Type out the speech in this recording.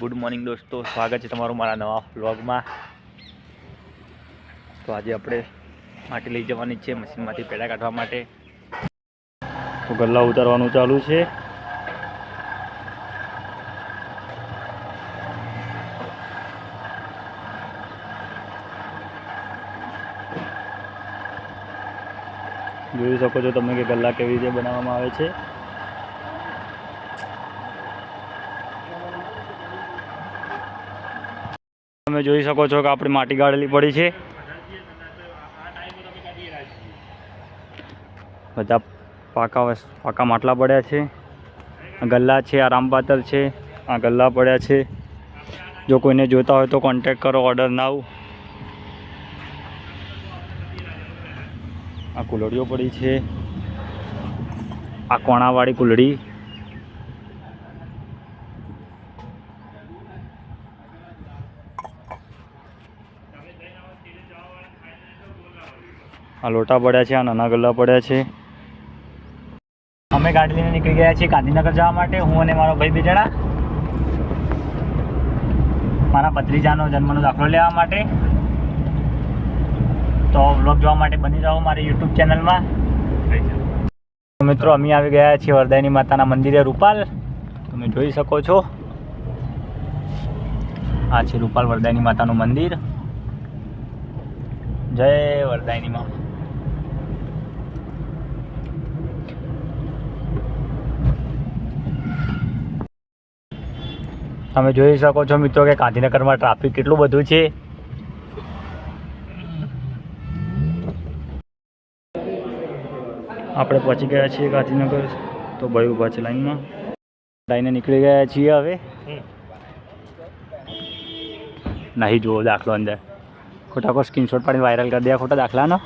Good morning દોસ્તો. સ્વાગત છે તમારું મારા નવા વ્લોગમાં તો આજે આપણે માટી લઈ જવાની છે મશીનમાંથી પેડા કાઢવા માટે. તો ગલ્લા ઉતારવાનું ચાલુ છે. જોઈ શકો છો તમે કે ગલ્લા કેવી રીતે બનાવવામાં આવે છે. તમે જોઈ શકો છો કે આપણી માટી ગાળેલી પડી છે. બધા પાકા પાકા માટલા પડ્યા છે. ગલ્લા છે, આ રામપાતર છે, આ ગલ્લા પડ્યા છે. જો કોઈને જોતા હોય તો કોન્ટેક કરો ઓર્ડર નાવ આ કુલડીઓ પડી છે. આ કોણાવાળી કુલડી. આ લોટા પડ્યા છે, આ નાના ગલ્લા પડ્યા છે. અમે ગાડી લઈને નીકળી ગયા છીએ ગાંધીનગર જવા માટે. હું અને મારો ભાઈ બે જણા મારા ભત્રીજાનો જન્મનો દાખલો લેવા માટે. તો વ્લોગ જોવા માટે બની રહો મારી યુટ્યુબ ચેનલમાં. મિત્રો, અમે આવી ગયા છીએ વરદાયની માતાના મંદિરે રૂપાલ. તમે જોઈ શકો છો. આ છે રૂપાલ વરદાયની માતાનું મંદિર. જય વરદાયની માં તમે જોઈ શકો છો મિત્રો કે ગાંધીનગરમાં ટ્રાફિક કેટલું બધું છે. આપણે પહોંચી ગયા છીએ ગાંધીનગર. તો ભાઈ ઊભા છે લાઈનમાં. લાઈને નીકળી ગયા છીએ હવે. નહીં જુઓ દાખલો અંદર. ખોટા કોઈ સ્ક્રીનશોટ પાડીને વાયરલ કરી દે ખોટા દાખલાનો.